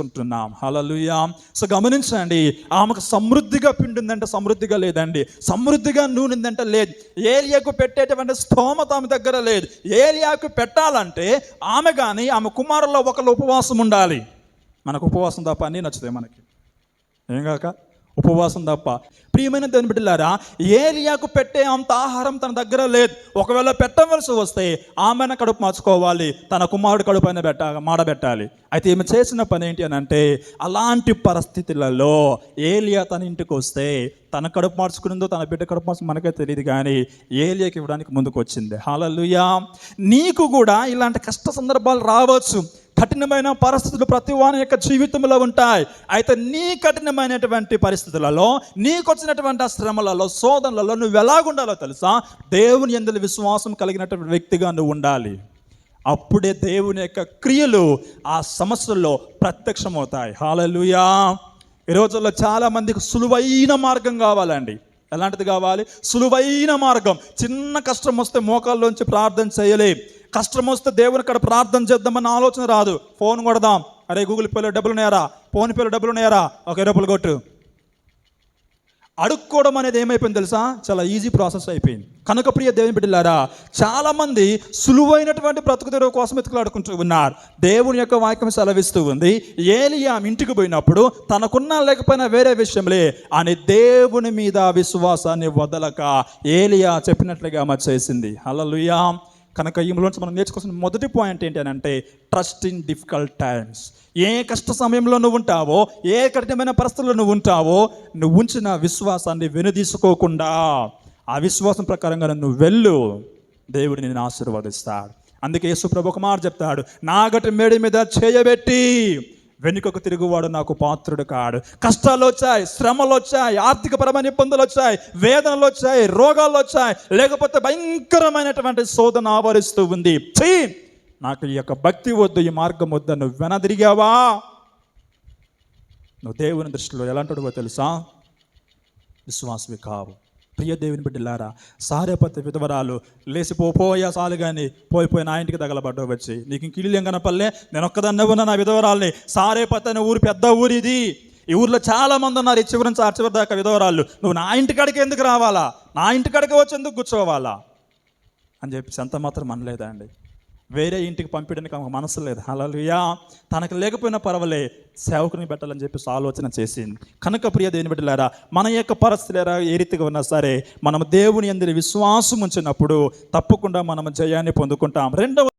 చూసుకుంటున్నాం. హలలుయా సో గమనించండి ఆమెకు సమృద్ధిగా పిండిందంటే సమృద్ధిగా లేదండి. సమృద్ధిగా నూనెందంటే లేదు. ఏలియాకు పెట్టేటువంటి స్తోమత ఆమె దగ్గర లేదు. ఏలియాకు పెట్టాలంటే ఆమె కానీ ఆమె కుమారుల్లో ఒకళ్ళు ఉపవాసం ఉండాలి. మనకు ఉపవాసం తప్ప అన్నీ నచ్చుతాయి మనకి. ఏం కాక? ఉపవాసం తప్ప. ప్రియమైన దేవుని బిడ్డలారా ఏరియాకు పెట్టే అంత ఆహారం తన దగ్గర లేదు. ఒకవేళ పెట్టవలసి వస్తే ఆమెను కడుపు మార్చుకోవాలి తన కుమారుడు కడుపు అయినా పెట్ట మాడబెట్టాలి. అయితే ఈమె చేసిన పని ఏంటి అని అంటే అలాంటి పరిస్థితులలో ఏలియా తన ఇంటికి వస్తే తన కడుపు మార్చుకునిందో తన బిడ్డ కడుపు మార్చు మనకే తెలియదు కానీ ఏలియాకి ఇవ్వడానికి ముందుకు వచ్చింది హాలలుయా నీకు కూడా ఇలాంటి కష్ట సందర్భాలు రావచ్చు. కఠినమైన పరిస్థితులు ప్రతి వాని యొక్క జీవితంలో ఉంటాయి. అయితే నీ కఠినమైనటువంటి పరిస్థితులలో నీకు వచ్చినటువంటి శ్రమలలో శోధనలలో నువ్వు ఎలాగుండాలో తెలుసా? దేవుని ఎందులో విశ్వాసం కలిగినటువంటి వ్యక్తిగా నువ్వు ఉండాలి. అప్పుడే దేవుని యొక్క క్రియలు ఆ సమస్యల్లో ప్రత్యక్షమవుతాయి. హాలలుయా ఈ రోజుల్లో చాలా మందికి సులువైన మార్గం కావాలండి. ఎలాంటిది కావాలి? సులువైన మార్గం. చిన్న కష్టం వస్తే మోకాల్లోంచి ప్రార్థన చేయలేం. కష్టం వస్తే దేవుని కాడ ప్రార్థన చేద్దామన్న ఆలోచన రాదు. ఫోన్ కొడదాం. అరే గూగుల్ పేలో డబ్బులు ఉన్నాయారా? ఫోన్ పేలో డబ్బులు ఉన్నాయారా? ఒక డబ్బులు కొట్టు. అడుక్కోవడం అనేది ఏమైపోయింది తెలుసా? చాలా ఈజీ ప్రాసెస్ అయిపోయింది. కనుక ప్రియ దేవుని బిడ్డలారా చాలామంది సులువైనటువంటి బ్రతుకు తెరువు కోసం ఎత్తుకులాడుకుంటూ ఉన్నారు. దేవుని యొక్క వాక్యం సెలవిస్తూ ఉంది ఏలియా ఇంటికి పోయినప్పుడు తనకున్నా లేకపోయినా వేరే విషయంలే అని దేవుని మీద విశ్వాసాన్ని వదలక ఏలియా చెప్పినట్లుగా ఆమె చేసింది. హల్లెలూయా. కనుక ఈమెలోంచి మనం నేర్చుకోవాల్సిన మొదటి పాయింట్ ఏంటి అని అంటే ట్రస్ట్ ఇన్ డిఫికల్ట్ టైమ్స్ ఏ కష్ట సమయంలో నువ్వు ఉంటావో ఏ కఠినమైన పరిస్థితుల్లో నువ్వు ఉంటావో నువ్వు ఉంచిన విశ్వాసాన్ని వెనుదీసుకోకుండా ఆ విశ్వాసం ప్రకారంగా నువ్వు వెళ్ళు. దేవుడు నేను ఆశీర్వదిస్తాడు. అందుకే యేసుప్రభు ఒక మాట చెప్తాడు నాగటి మేడి మీద చేయబెట్టి వెనుకకు తిరుగువాడు నాకు పాత్రుడు కాడు. కష్టాలు వచ్చాయి శ్రమలు వచ్చాయి ఆర్థికపరమైన ఇబ్బందులు వచ్చాయి వేదనలు వచ్చాయి రోగాలు వచ్చాయి లేకపోతే భయంకరమైనటువంటి శోధన ఆవరిస్తూ ఉంది. ఛీ! నాకు ఈ యొక్క భక్తి వద్దు ఈ మార్గం వద్దు నువ్వు వెనదిరిగావా? నువ్వు దేవుని దృష్టిలో ఎలాంటివో తెలుసా? విశ్వాసవి కావు. ప్రియ దేవుని బిడ్డలారా సారేపతి విధవరాలు లేచిపోపోయా సాలు కానీ పోయిపోయి నా ఇంటికి తగలబడ్డ వచ్చి నీకు ఇంక కనపల్లే నేను ఒక్కదాన్నే ఉన్న నా విధవరాల్ని. సారేపతి అనే ఊరు పెద్ద ఊరు ఇది. ఈ ఊర్లో చాలా మంది ఉన్నారు ఈ చివరి నుంచి ఆ చివరి దాకా విధవరాళ్ళు. నువ్వు నా ఇంటికాడికి ఎందుకు రావాలా? నా ఇంటికాడికి వచ్చి ఎందుకు కూర్చోవాలా? అని చెప్పేసి అంత మాత్రం అనలేదా అండి వేరే ఇంటికి పంపించడానికి ఆమెకు మనసు లేదు. హలలుయా తనకు లేకపోయినా పర్వాలే సేవకుని పెట్టాలని చెప్పేసి ఆలోచన చేసింది కనుక ప్రియ దేని బిడ్డలారా మన యొక్క పరిస్థితులు ఏ రీతిగా ఉన్నా సరే మనం దేవుని అందరి విశ్వాసం ఉంచినప్పుడు తప్పకుండా మనం జయాన్ని పొందుకుంటాం. రెండవ